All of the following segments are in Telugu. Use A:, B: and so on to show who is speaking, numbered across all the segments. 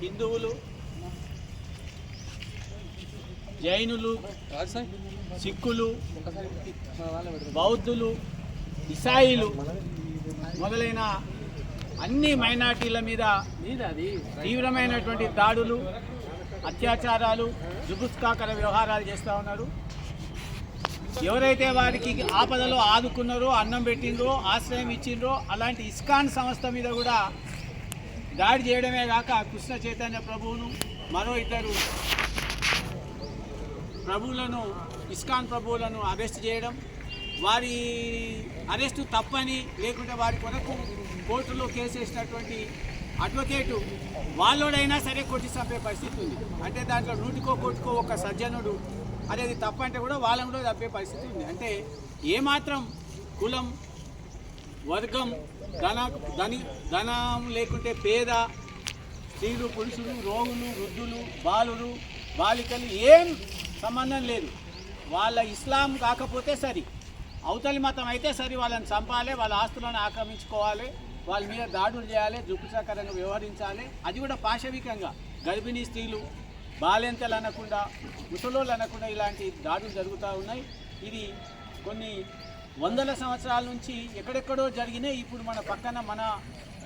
A: హిందువులు జైనులు సిక్కులు బౌద్ధులు ఇసాయిలు మొదలైన అన్ని మైనార్టీల మీద తీవ్రమైనటువంటి దాడులు అత్యాచారాలు జుగుస్కాకర వ్యవహారాలు చేస్తూ ఉన్నారు. ఎవరైతే వారికి ఆపదలో ఆదుకున్నారో అన్నం పెట్టిండ్రో ఆశ్రయం ఇచ్చిండ్రో అలాంటి ఇస్కాన్ సంస్థ మీద కూడా దాడి చేయడమే కాక కృష్ణ చైతన్య ప్రభువును మరో ఇద్దరు ప్రభువులను ఇస్కాన్ ప్రభువులను అరెస్ట్ చేయడం వారి అరెస్టు తప్పని లేకుంటే వారి కొరకు కోర్టులో కేసు వేసినటువంటి అడ్వకేటు వాళ్ళోడైనా సరే కొట్టి చంపే పరిస్థితి ఉంది. అంటే దాంట్లో నూటికో కొట్టుకో ఒక సజ్జనుడు అనేది తప్పంటే కూడా వాళ్ళని కూడా తప్పే పరిస్థితి ఉంది. అంటే ఏమాత్రం కులం వర్గం ధన ధని ధనం లేకుంటే పేద స్త్రీలు పురుషులు రోగులు వృద్ధులు బాలులు బాలికలు ఏం సంబంధం లేదు. వాళ్ళ ఇస్లాం కాకపోతే సరి. అవతలి మతం అయితే సరి. వాళ్ళని చంపాలి వాళ్ళ ఆస్తులను ఆక్రమించుకోవాలి వాళ్ళ మీద దాడులు చేయాలి జుపుచకరంగా వ్యవహరించాలి. అది కూడా పాశవికంగా. గర్భిణీ స్త్రీలు బాలెంతలు అనకుండా ముసలోళ్ళు అనకుండా ఇలాంటి దాడులు జరుగుతూ ఉన్నాయి. ఇది కొన్ని వందల సంవత్సరాల నుంచి ఎక్కడెక్కడో జరిగినాయి. ఇప్పుడు మన పక్కన మన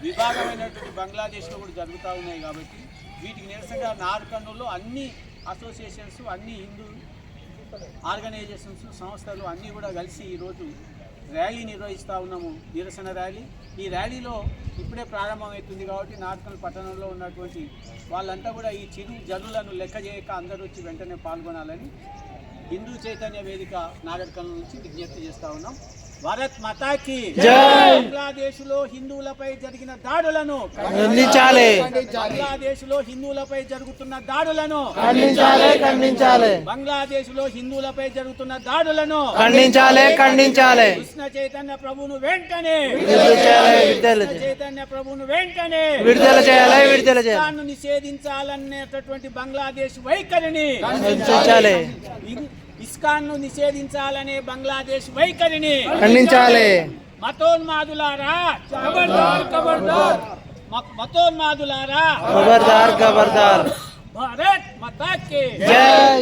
A: విభాగమైనటువంటి బంగ్లాదేశ్లో కూడా జరుగుతూ ఉన్నాయి కాబట్టి వీటికి నిరసనగా నార్కర్నూలులో అన్ని అసోసియేషన్స్ అన్ని హిందూ ఆర్గనైజేషన్స్ సంస్థలు అన్నీ కూడా కలిసి ఈరోజు ర్యాలీ నిర్వహిస్తూ ఉన్నాము. నిరసన ర్యాలీ. ఈ ర్యాలీలో ఇప్పుడే ప్రారంభమవుతుంది కాబట్టి నార్కల్ పట్టణంలో ఉన్నటువంటి వాళ్ళంతా కూడా ఈ చిరు జనులను లెక్క చేయక అందరూ వచ్చి వెంటనే పాల్గొనాలని హిందూ చైతన్య వేదిక నాగరికల్ నుంచి విజ్ఞప్తి చేస్తా ఉన్నాం. భారత్ మాతాకి బంగ్లాదేశ్లో హిందువులపై జరిగిన దాడులను
B: ఖండించాలి.
A: బంగ్లాదేశ్లో హిందువులపై జరుగుతున్న దాడులను
B: ఖండించాలి ఖండించాలి.
A: బంగ్లాదేశ్లో హిందువులపై జరుగుతున్న దాడులను
B: ఖండించాలి ఖండించాలి.
A: కృష్ణ చైతన్య ప్రభువును వెంటనే చైతన్య ప్రభువును వెంటనే
B: విడుదల చేయాలి విడుదల చేయాలి.
A: నిషేధించాలనేటటువంటి బంగ్లాదేశ్ వైఖరిని
B: ఖండించాలి.
A: ఇస్కాన్ను నిషేధించాలనే బంగ్లాదేశ్ వైఖరిని
B: ఖండించాలి.
A: మతోన్మాదులారా మతోన్మాదులారా.
B: ఖబర్దార్ ఖబర్దార్
A: భారత్ మతాకి.
B: జై.